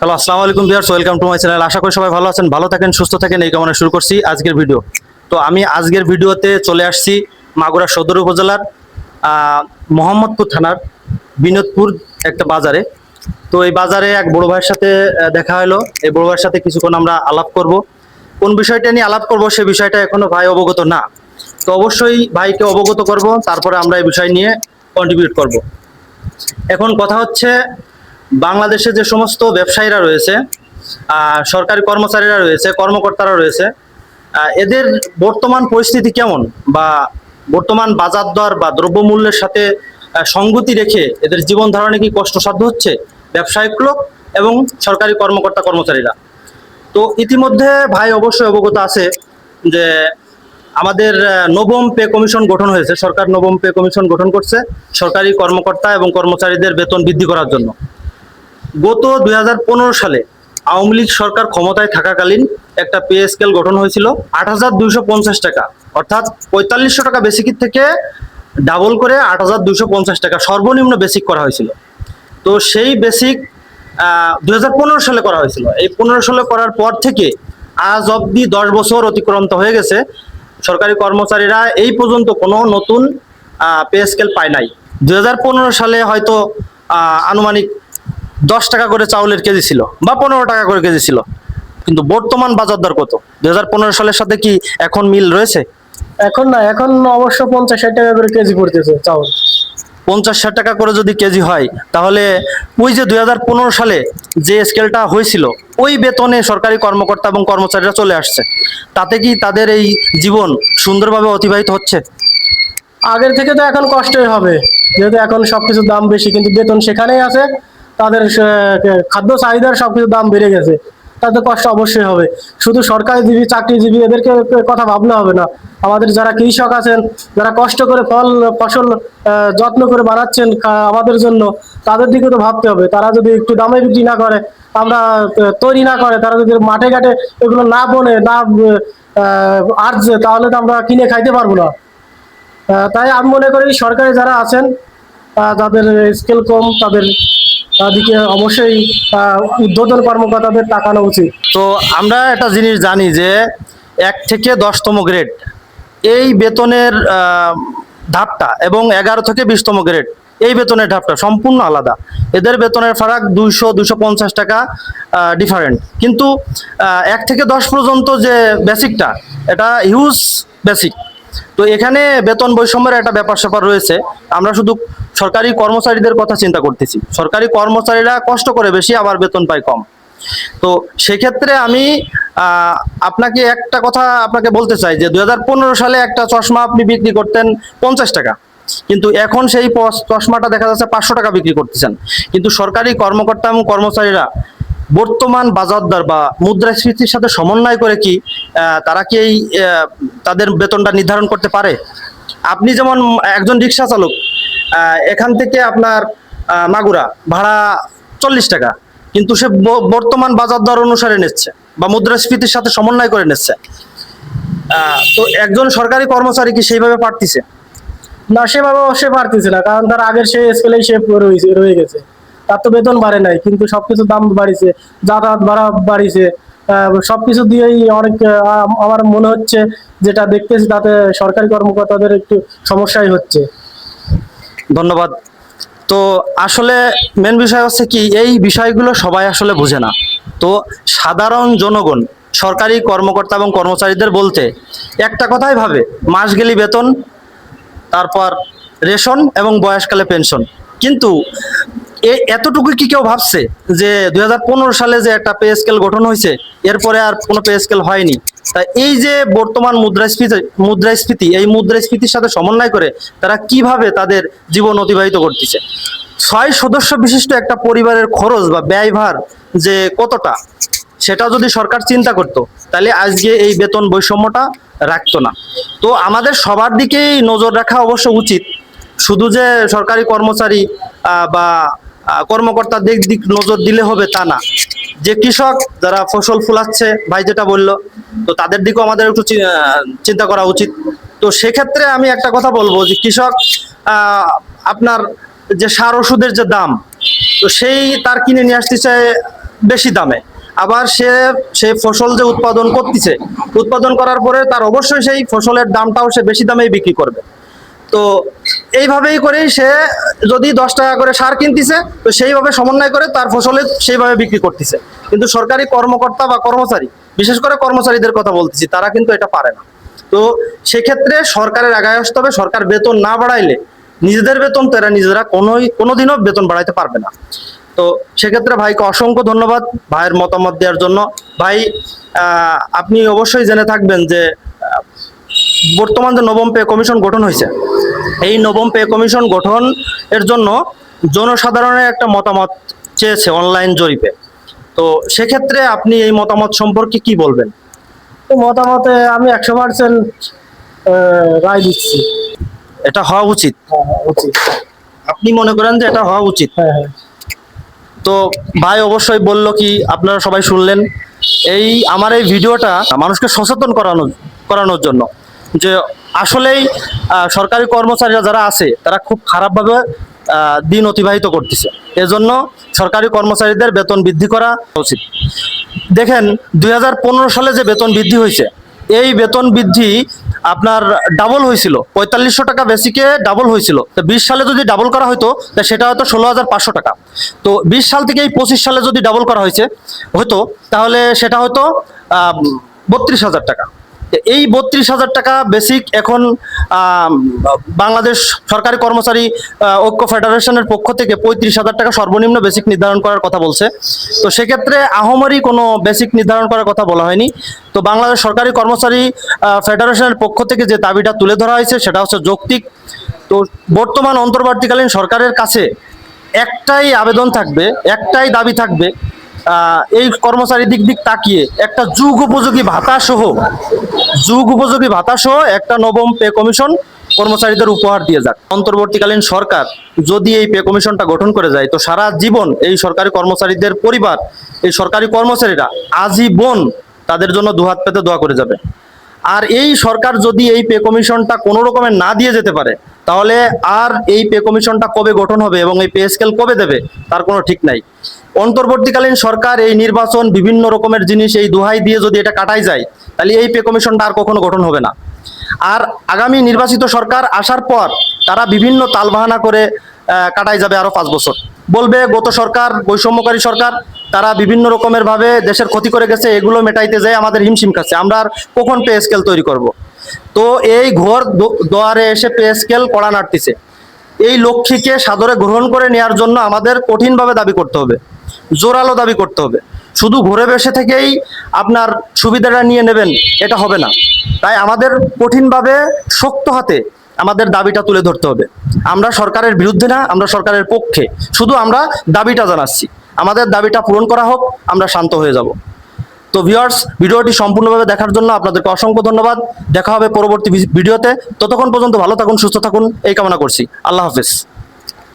Hello, আসসালামু আলাইকুম viewers, welcome to my channel. আশা করি সবাই ভালো আছেন, ভালো থাকেন, সুস্থ থাকেন, এই কামনা শুরু করছি আজকের ভিডিও। তো আমি আজকের ভিডিওতে চলে আসছি মাগুরা সদর উপজেলার মোহাম্মদপুর থানার বিনোদপুর একটা বাজারে। তো এই বাজারে এক বড় ভাইয়ের সাথে দেখা হলো। এই বড় ভাইয়ের সাথে কিছুক্ষণ আমরা আলাপ করব। কোন বিষয়টা নিয়ে আলাপ করব সে বিষয়টা এখনও ভাই অবগত না। তো অবশ্যই ভাইকে অবগত করব, তারপরে আমরা এই বিষয় নিয়ে কন্ট্রিবিউট করব। এখন কথা হচ্ছে বাংলাদেশে যে সমস্ত ব্যবসায়ীরা রয়েছে সরকারি কর্মচারীরা রয়েছে, কর্মকর্তারা রয়েছে এদের বর্তমান পরিস্থিতি কেমন? বা বর্তমান বাজার দর বা দ্রব্যমূল্যের সাথে সঙ্গতি রেখে এদের জীবন ধারণে কি কষ্টসাধ্য হচ্ছে? ব্যবসায়িক লোক এবং সরকারি কর্মকর্তা কর্মচারীরা। তো ইতিমধ্যে ভাই অবশ্যই অবগত আছে যে আমাদের নবম পে কমিশন গঠন হয়েছে। সরকার নবম পে কমিশন গঠন করছে সরকারি কর্মকর্তা এবং কর্মচারীদের বেতন বৃদ্ধি করার জন্য। গত দুই হাজার পনেরো সালে আওয়ামী লীগ সরকার ক্ষমতায় থাকাকালীন একটা পে স্কেল গঠন হয়েছিল আট হাজার দুইশো পঞ্চাশ টাকা। অর্থাৎ পঁয়তাল্লিশশো টাকা বেসিকের থেকে ডাবল করে আট হাজার দুইশো পঞ্চাশ টাকা সর্বনিম্ন বেসিক করা হয়েছিল। তো সেই বেসিক দুই হাজার পনেরো সালে করা হয়েছিল। এই পনেরো সালে করার পর থেকে আজ অবধি দশ বছর অতিক্রান্ত হয়ে গেছে। সরকারি কর্মচারীরা এই পর্যন্ত কোনো নতুন পে স্কেল পায় নাই। দুই হাজার পনেরো সালে হয়তো আনুমানিক দশ টাকা করে চাউলের কেজি ছিল বা পনেরো টাকা করে কেজি ছিল। কিন্তু বর্তমান বাজার দর কত? দু হাজার পনেরো সালের সাথে কি এখন মিল রয়েছে? এখন না এখন অবশ্য পঞ্চাশ ষাট টাকা করে কেজি পড়তেছে চাউল। পঞ্চাশ ষাট টাকা করে যদি কেজি হয় তাহলে ওই যে দু হাজার পনেরো সালে যে স্কেলটা হয়েছিল ওই বেতনে সরকারি কর্মকর্তা এবং কর্মচারীরা চলে আসছে। তাতে কি তাদের এই জীবন সুন্দরভাবে অতিবাহিত হচ্ছে? আগের থেকে তো এখন কষ্টই হবে। যেহেতু এখন সবকিছুর দাম বেশি কিন্তু বেতন সেখানেই আছে। তাদের খাদ্য চাহিদার সবকিছুর দাম বেড়ে গেছে। তাতে কষ্ট অবশ্যই হবে। শুধু সরকারিজীবী, চাকরিজীবী, এদেরকে কথা ভাবলে হবে না। আমাদের যারা কৃষক আছেন, যারা কষ্ট করে ফল, ফসল যত্ন করে বানাচ্ছেন আমাদের জন্য, তাদের দিকে তো ভাবতে হবে। তারা যদি একটু দামে বিক্রি না করে, আমরা তৈরি না করে, তারা যদি মাঠে ঘাটে এগুলো না বনে, না আর্জে তাহলে তো আমরা কিনে খাইতে পারব না। তাই আমি মনে করি সরকারি যারা আছেন যাদের স্কেল কম, তাদের দিকে অবশ্যই উদ্বোধন কর্মকর্তাদের তাকানো উচিত। তো আমরা একটা জিনিস জানি যে, এক থেকে দশতম গ্রেড এই বেতনের ধাপটা এবং এগারো থেকে বিশতম গ্রেড এই বেতনের ধাপটা সম্পূর্ণ আলাদা। এদের বেতনের ফারাক দুইশো দুশো পঞ্চাশ টাকা ডিফারেন্ট কিন্তু এক থেকে দশ পর্যন্ত যে বেসিকটা এটা হিউজ বেসিক তো এখানে বেতন বৈষম্যের একটা ব্যাপার স্যাপার রয়েছে। আমরা শুধু সরকারি কর্মচারীদের কথা চিন্তা করতেছি। সরকারি কর্মচারীরা কষ্ট করে বেশি, আবার বেতন পায় কম। তো সেক্ষেত্রে আমি আপনাকে একটা কথা আপনাকে বলতে চাই যে দু হাজার পনেরো সালে একটা চশমা আপনি বিক্রি করতেন পঞ্চাশ টাকা। কিন্তু এখন সেই চশমাটা দেখা যাচ্ছে পাঁচশো টাকা বিক্রি করতেছেন। কিন্তু সরকারি কর্মকর্তা এবং কর্মচারীরা বর্তমান বাজার দর বা মুদ্রাস্ফীতির সাথে সমন্বয় করে কি তারা কি এই তাদের বেতনটা নির্ধারণ করতে পারে? আপনি যেমন একজন রিক্সা চালক এখান থেকে আপনার মাগুরা ভাড়া চল্লিশ টাকা, কিন্তু সে বর্তমান বাজার দর অনুসারে নিচ্ছে বা মুদ্রাস্ফীতির সাথে সমন্বয় করে নিচ্ছে। তো একজন সরকারি কর্মচারী কি সেইভাবে পারতিছে? না, সেভাবে সে পারতেছে না, কারণ তার আগের সে স্কেলেই সে রয়ে গেছে। তার তো বেতন বাড়ে নাই, কিন্তু সবকিছুর দাম বাড়িছে, যাতায়াত ভাড়া বাড়িছে। সবকিছু দিয়েই অনেক আমার মনে হচ্ছে যেটা দেখতেছি তাতে সরকারি কর্মকর্তাদের একটু সমস্যাই হচ্ছে। ধন্যবাদ। তো আসলে মেন বিষয় হচ্ছে কি, এই বিষয়গুলো সবাই আসলে বোঝে না। তো সাধারণ জনগণ, সরকারি কর্মকর্তা এবং কর্মচারীদের বলতে একটা কথাই ভাবে, মাস গেলি বেতন, তারপর রেশন এবং বয়সকালে পেনশন। কিন্তু এতটুকু কি কেউ ভাবছে যে দুই হাজার পনেরো সালে যে একটা পে স্কেল গঠন হয়েছে, এরপরে আর কোনো পে স্কেল হয়নি? তাই এই যে বর্তমান মুদ্রাস্ফীতি মুদ্রাস্ফীতি, এই মুদ্রাস্ফীতির সাথে সমন্বয় করে তারা কীভাবে তাদের জীবন অতিবাহিত করতেছে? ছয় সদস্য বিশিষ্ট একটা পরিবারের খরচ বা ব্যয়ভার যে কতটা, সেটা যদি সরকার চিন্তা করতো, তাহলে আজকে এই বেতন বৈষম্যটা রাখতো না। তো আমাদের সবার দিকেই নজর রাখা অবশ্য উচিত। শুধু যে সরকারি কর্মচারী বা আহ, কর্মকর্তার দিক দিক নজর দিলে হবে তা না। যে কৃষক যারা ফসল ফুলাচ্ছে ভাই যেটা বলল তো তাদের দিকেও আমাদের একটু চিন্তা করা উচিত। তো সেক্ষেত্রে আমি একটা কথা বলব যে কৃষক আপনার যে সার ওষুধের যে দাম তো সেই তার কিনে নিয়ে আসতে চায় বেশি দামে। আবার সে সে ফসল যে উৎপাদন করতেছে উৎপাদন করার পরে তার অবশ্যই সেই ফসলের দামটাও সে বেশি দামেই বিক্রি করবে। তো এইভাবেই করেই সে যদি দশ টাকা করে সার কিনতেছে, তো সেইভাবে সমন্বয় করে তার ফসলে সেইভাবে বিক্রি করতেছে। কিন্তু সরকারি কর্মকর্তা বা কর্মচারী, বিশেষ করে কর্মচারীদের কথা বলতেছি, তারা কিন্তু এটা পারে না। তো সেক্ষেত্রে সরকারের আগায় আসতে হবে, সরকার বেতন না বাড়াইলে নিজেদের বেতন তারা নিজেরা কোনোই, কোনোদিনও বেতন বাড়াইতে পারবে না। তো সেক্ষেত্রে ভাইকে অসংখ্য ধন্যবাদ ভাইয়ের মতামত দেওয়ার জন্য। ভাই আপনি অবশ্যই জেনে থাকবেন যে বর্তমান যে নবম পে কমিশন গঠন হয়েছে এই নবম পে কমিশন গঠন এর জন্য জনসাধারণের একটা মতামত চেয়েছে অনলাইন জরিপে। তো সেক্ষেত্রে আপনি এই মতামত সম্পর্কে কি বলবেন? তো মতামতে আমি একশো পার্সেন্ট রায় দিচ্ছি। এটা হওয়া উচিত। হ্যাঁ হ্যাঁ উচিত। আপনি মনে করেন যে এটা হওয়া উচিত? হ্যাঁ হ্যাঁ। তো ভাই অবশ্যই বলল কি আপনারা সবাই শুনলেন। এই আমার এই ভিডিওটা মানুষকে সচেতন করানো করানোর জন্য। যে আসলেই সরকারি কর্মচারীরা যারা আছে, তারা খুব খারাপভাবে দিন অতিবাহিত করতেছে। এজন্য সরকারি কর্মচারীদের বেতন বৃদ্ধি করা উচিত। দেখেন, দুই হাজার পনেরো সালে যে বেতন বৃদ্ধি হয়েছে, এই বেতন বৃদ্ধি আপনার ডাবল হয়েছিল। পঁয়তাল্লিশশো টাকা বেসিকে ডাবল হয়েছিল। তো বিশ সালে যদি ডাবল করা হতো তা সেটা হয়তো ষোলো হাজার পাঁচশো টাকা। তো বিশ সাল থেকে এই পঁচিশ সালে যদি ডাবল করা হয়েছে হতো তাহলে সেটা হয়তো বত্রিশ হাজার টাকা। এই বত্রিশ হাজার টাকা বেসিক এখন বাংলাদেশ সরকারি কর্মচারী ঐক্য ফেডারেশনের পক্ষ থেকে পঁয়ত্রিশ হাজার টাকা সর্বনিম্ন বেসিক নির্ধারণ করার কথা বলছে। তো সেক্ষেত্রে আহমরি কোনো বেসিক নির্ধারণ করার কথা বলা হয়নি। তো বাংলাদেশ সরকারি কর্মচারী ফেডারেশনের পক্ষ থেকে যে দাবিটা তুলে ধরা হয়েছে, সেটা হচ্ছে যৌক্তিক। তো বর্তমান অন্তর্বর্তীকালীন সরকারের কাছে একটাই আবেদন থাকবে, একটাই দাবি থাকবে এই কর্মচারী দিক দিক তাকিয়ে একটা যুগ উপযোগী ভাতা সহ, যুগ উপযোগী ভাতা সহ একটা নবম পে কমিশন কর্মচারীদের উপহার দিয়ে যাক। অন্তর্বর্তীকালীন সরকার যদি এই পে কমিশনটা গঠন করে যায়, তো সারা জীবন এই সরকারি কর্মচারীদের পরিবার, এই সরকারি কর্মচারীরা আজীবন তাদের জন্য দুহাত পেতে দোয়া করে যাবে। আর এই সরকার যদি এই পে কমিশনটা কোনো রকমের না দিয়ে যেতে পারে তাহলে আর এই পে কমিশনটা কবে গঠন হবে এবং এই পে স্কেল কবে দেবে, তার কোনো ঠিক নাই। অন্তর্বর্তীকালীন সরকার এই নির্বাচন বিভিন্ন রকমের জিনিস এই দোহাই দিয়ে যদি এটা কাটাই যায়, তাহলে এই পে কমিশনটা আর কখনো গঠন হবে না। আর আগামী নির্বাচিত সরকার আসার পর তারা বিভিন্ন তালবাহানা করে কাটাই যাবে আরও পাঁচ বছর। বলবে গত সরকার, বৈষম্যকারী সরকার, তারা বিভিন্ন রকমের ভাবে দেশের ক্ষতি করে গেছে, এগুলো মেটাইতে যায় আমাদের হিমশিম খাচ্ছে। আমরা আর কখন পে স্কেল তৈরি করব? তো এই ঘোর দোয়ারে এসে পে স্কেল কড়া নাড়তিছে। এই লক্ষ্মীকে সাদরে গ্রহণ করে নেওয়ার জন্য আমাদের কঠিনভাবে দাবি করতে হবে। জোরালো দাবি করতে হবে। শুধু ঘুরে বসে থেকেই আপনার সুবিধাটা নিয়ে নেবেন, এটা হবে না। তাই আমাদের কঠিনভাবে শক্ত হাতে আমাদের দাবিটা তুলে ধরতে হবে। আমরা সরকারের বিরুদ্ধে না, আমরা সরকারের পক্ষে। শুধু আমরা দাবিটা জানাচ্ছি। আমাদের দাবিটা পূরণ করা হোক, আমরা শান্ত হয়ে যাব। তো ভিউয়ার্স ভিডিওটি সম্পূর্ণভাবে দেখার জন্য আপনাদেরকে অসংখ্য ধন্যবাদ। দেখা হবে পরবর্তী ভিডিওতে। ততক্ষণ পর্যন্ত ভালো থাকুন, সুস্থ থাকুন, এই কামনা করছি। আল্লাহ হাফিজ।